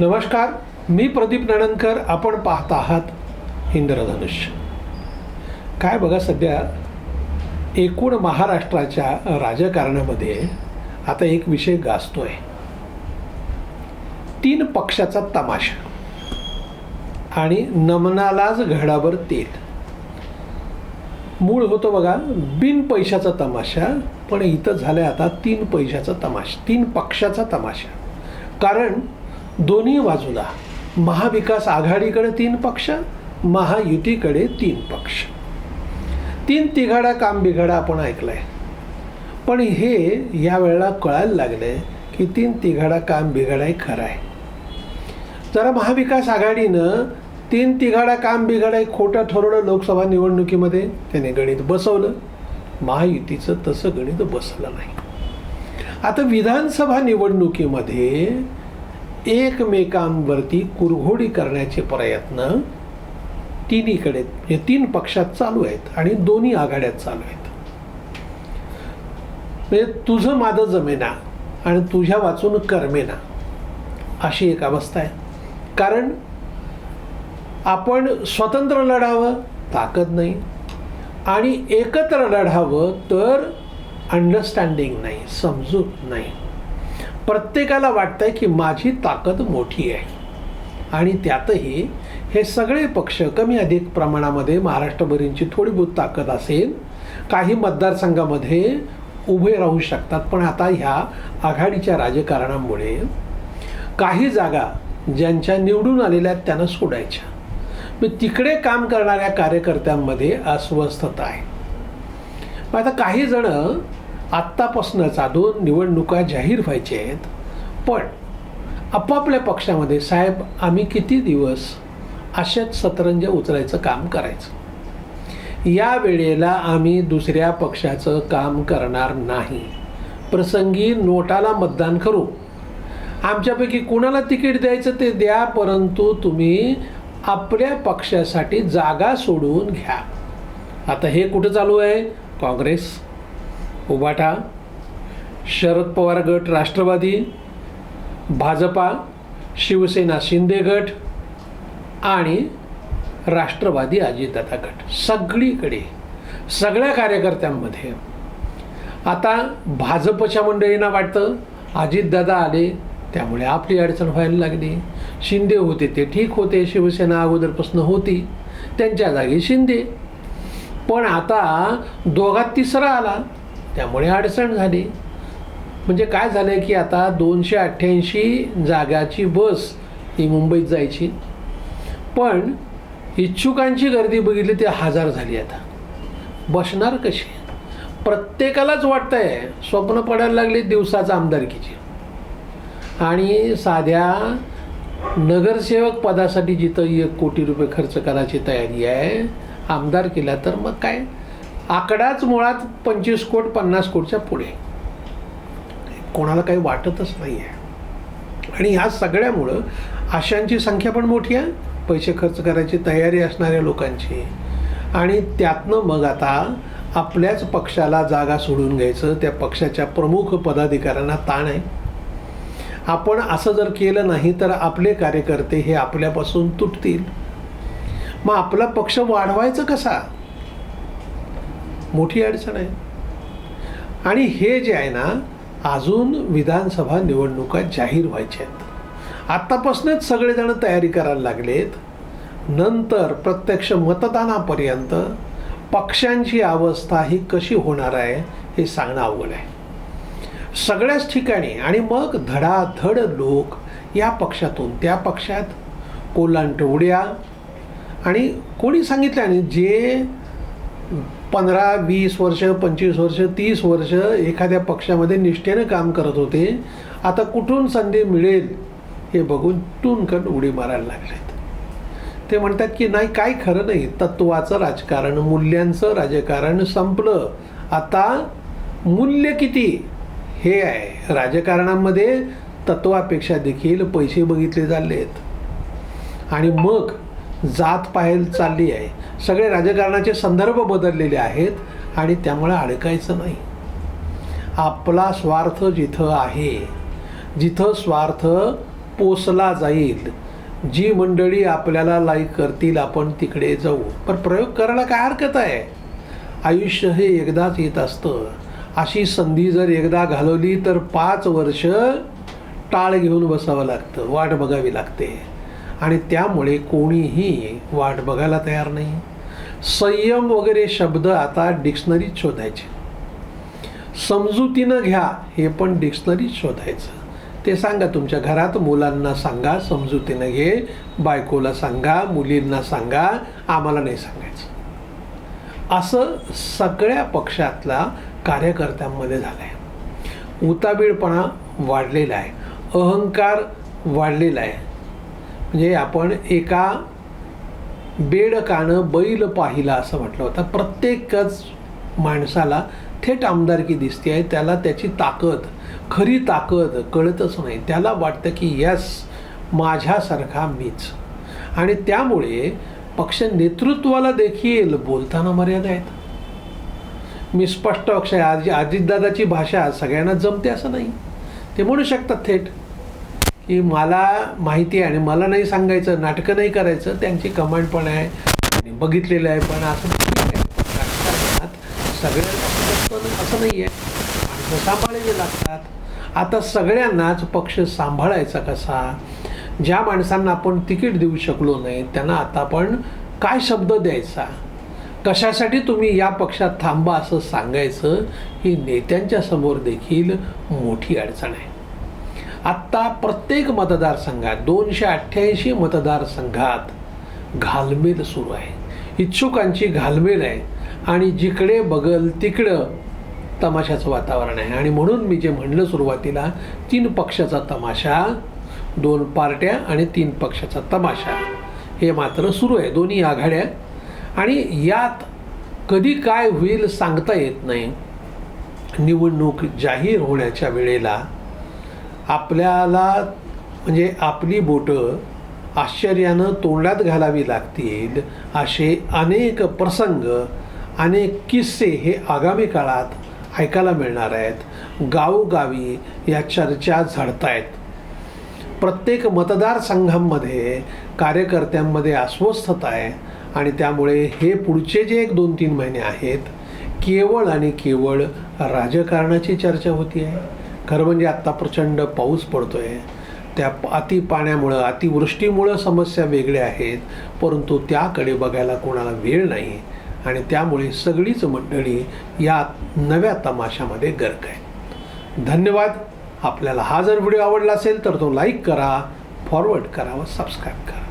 नमस्कार मी प्रदीप नणनकर आपण पाहत आहात इंद्रधनुष्य. काय बघा सध्या एकूण महाराष्ट्राच्या राजकारणामध्ये आता एक विषय गाजतोय. तीन पक्षाचा तमाशा आणि नमनालाच घडाभर तेल. मूळ होतो बघा बिन पैशाचा तमाशा पण इथं झालं आता तीन पैशाचा तमाशा तीन पक्षाचा तमाशा. कारण दोन्ही बाजूला महाविकास आघाडीकडे तीन पक्ष महायुतीकडे तीन पक्ष. तीन तिघाडा काम बिघाडा आपण ऐकलंय. पण हे या वेळेला कळायला लागलंय की तीन तिघाडा काम बिघाडा हे खरं आहे. जरा महाविकास आघाडीनं तीन तिघाडा काम बिघाडा हे खोटं ठरवलं लोकसभा निवडणुकीमध्ये. त्याने गणित बसवलं. महायुतीचं तसं गणित बसलं नाही. आता विधानसभा निवडणुकीमध्ये एकमेकांवरती कुरघोडी करण्याचे प्रयत्न तिन्हीकडे म्हणजे तीन पक्षात चालू आहेत आणि दोन्ही आघाड्यात चालू आहेत. म्हणजे तुझं माझं जमेना आणि तुझ्या वाचून करमेना अशी एक अवस्था आहे. कारण आपण स्वतंत्र लढावं ताकद नाही आणि एकत्र लढावं तर अंडरस्टँडिंग नाही समजूत नाही. प्रत्येकाला वाटतंय की माझी ताकद मोठी आहे. आणि त्यातही हे सगळे पक्ष कमी अधिक प्रमाणामध्ये महाराष्ट्रभरींची थोडी बहुत ताकद असेल. काही मतदारसंघामध्ये उभे राहू शकतात पण आता ह्या आघाडीच्या राजकारणामुळे काही जागा ज्यांच्या निवडून आलेल्या आहेत त्यांना सोडायच्या. मग तिकडे काम करणाऱ्या कार्यकर्त्यांमध्ये अस्वस्थता आहे. मग आता काही जणं आत्तापासूनच अजून निवडणुका जाहीर व्हायच्या आहेत. पण आपापल्या पक्षामध्ये साहेब आम्ही किती दिवस अशाच सतरंज उचलायचं काम करायचं? या वेळेला आम्ही दुसऱ्या पक्षाचं काम करणार नाही. प्रसंगी नोटाला मतदान करू. आमच्यापैकी कुणाला तिकीट द्यायचं ते द्या परंतु तुम्ही आपल्या पक्षासाठी जागा सोडून घ्या. आता हे कुठं चालू आहे? काँग्रेस. उभाठा शरद पवार गट राष्ट्रवादी भाजपा शिवसेना शिंदे गट आणि राष्ट्रवादी अजितदादा गट. सगळीकडे सगळ्या कार्यकर्त्यांमध्ये. आता भाजपच्या मंडळींना वाटतं अजितदादा आले त्यामुळे आपली अडचण व्हायला लागली. शिंदे होते ते ठीक होते शिवसेना अगोदरपासून होती. त्यांच्या जागी शिंदे. पण आता दोघात तिसरा आला. त्यामुळे अडचण झाली. म्हणजे काय झालं आहे की आता दोनशे अठ्ठ्याऐंशी जागाची बस ही मुंबईत जायची. पण इच्छुकांची गर्दी बघितली ती हजार झाली आता. बसणार कशी? प्रत्येकालाच वाटतं आहे स्वप्न पडायला लागली दिवसाचं आमदारकीची. आणि साध्या नगरसेवक पदासाठी जिथं एक कोटी रुपये खर्च करायची तयारी आहे आमदार केला तर मग काय? आकडाच मुळात पंचवीस कोट पन्नास कोटच्या पुढे. कोणाला काही वाटतच नाही आहे आणि ह्या सगळ्यामुळं आशांची संख्या पण मोठी आहे. पैसे खर्च करायची तयारी असणाऱ्या लोकांची. आणि त्यातनं मग आता आपल्याच पक्षाला जागा सोडून घ्यायचं त्या पक्षाच्या प्रमुख पदाधिकाऱ्यांना ताण आहे. आपण असं जर केलं नाही तर आपले कार्यकर्ते हे आपल्यापासून तुटतील. मग आपला पक्ष वाढवायचं कसा? मोठी अडचण आहे. आणि हे जे आहे ना अजून विधानसभा निवडणुका जाहीर व्हायच्या आहेत. आत्तापासूनच सगळेजण तयारी करायला लागलेत. नंतर प्रत्यक्ष मतदानापर्यंत पक्षांची अवस्था ही कशी होणार आहे हे सांगणं अवघड आहे. सगळ्याच ठिकाणी आणि मग धडाधड लोक या पक्षातून त्या पक्षात कोलांट उड्या आणि कोणी सांगितलं आणि जे पंधरा वीस वर्ष पंचवीस वर्ष तीस वर्ष एखाद्या पक्षामध्ये निष्ठेनं काम करत होते. आता कुठून संधी मिळेल हे बघून टूनकन उडी मारायला लागलेत. ते म्हणतात की नाही काय खरं नाही. तत्वाचं राजकारण मूल्यांचं राजकारण संपलं. आता मूल्य किती? हे आहे. राजकारणामध्ये तत्वापेक्षा देखील पैसे बघितले चाललेत. आणि मग जात पाहायला चालली आहे. सगळे राजकारणाचे संदर्भ बदललेले आहेत आणि त्यामुळे अडकायचं नाही. आपला स्वार्थ जिथं आहे जिथं स्वार्थ पोचला जाईल जी मंडळी आपल्याला लाईक करतील आपण तिकडे जाऊ. पण प्रयोग करायला काय हरकत आहे? आयुष्य हे एकदाच येत असतं. अशी संधी जर एकदा घालवली तर पाच वर्ष टाळ घेऊन बसावं लागतं वाट बघावी लागते. आणि त्यामुळे कोणीही वाट बघायला तयार नाही. संयम वगैरे शब्द आता डिक्शनरीत शोधायचे. समजुतीनं घ्या हे पण डिक्शनरीत शोधायचं. ते सांगा तुमच्या घरात मुलांना सांगा समजुतीनं घे बायकोला सांगा मुलींना सांगा आम्हाला नाही सांगायचं. असं सगळ्या पक्षातला कार्यकर्त्यांमध्ये झालं आहे उताबीळपणा वाढलेला आहे. अहंकार वाढलेला आहे. म्हणजे आपण एका बेडकानं बैल पाहिला असं म्हटलं होतं. प्रत्येकच माणसाला थेट आमदारकी दिसते आहे. त्याला त्याची ताकद खरी ताकद कळतच नाही. त्याला वाटतं की यस माझ्यासारखा मीच. आणि त्यामुळे पक्ष नेतृत्वाला देखील बोलताना मर्यादा आहेत. मी स्पष्ट अक्षय आजी अजितदादाची भाषा सगळ्यांना जमते असं नाही. ते म्हणू शकतात थेट. की मला माहिती आहे आणि मला नाही सांगायचं नाटकं नाही करायचं त्यांची कमांड पण आहे आणि बघितलेलं आहे पण असं ठीक सगळ्यांना असं असं नाही आहे. माणसं लागतात. आता सगळ्यांनाच पक्ष सांभाळायचा कसा? ज्या माणसांना आपण तिकीट देऊ शकलो नाही त्यांना आता आपण काय शब्द द्यायचा? कशासाठी तुम्ही या पक्षात थांबा असं सांगायचं? ही नेत्यांच्या समोर देखील मोठी अडचण आहे. आत्ता प्रत्येक मतदारसंघात दोनशे अठ्ठ्याऐंशी मतदारसंघात घालमेल सुरू आहे. इच्छुकांची घालमेल आहे आणि जिकडे बघल तिकडं तमाशाचं वातावरण आहे. आणि म्हणून मी जे म्हणलं सुरुवातीला तीन पक्षाचा तमाशा दोन पार्ट्या आणि तीन पक्षाचा तमाशा हे मात्र सुरू आहे. दोन्ही आघाड्या. आणि यात कधी काय होईल सांगता येत नाही. निवडणूक जाहीर होण्याच्या वेळेला आपल्याला म्हणजे आपली बोटं आश्चर्यानं तोंडात घालावी लागतील असे अनेक प्रसंग अनेक किस्से हे आगामी काळात ऐकायला मिळणार आहेत. गावोगावी या चर्चा झडत आहेत प्रत्येक मतदारसंघांमध्ये कार्यकर्त्यांमध्ये अस्वस्थता आहे आणि त्यामुळे हे पुढचे जे एक दोन तीन महिने आहेत केवळ आणि केवळ राजकारणाची चर्चा होती आहे खरं म्हणजे आत्ता प्रचंड पाऊस पडतो आहे त्या अति पाण्यामुळं अतिवृष्टीमुळं समस्या वेगळ्या आहेत परंतु त्याकडे बघायला कोणाला वेळ नाही. आणि त्यामुळे सगळीच मंडळी या नव्या तमाशामध्ये गर्क आहे धन्यवाद. आपल्याला हा जर व्हिडिओ आवडला असेल तर तो लाईक करा फॉरवर्ड करा व सबस्क्राईब करा.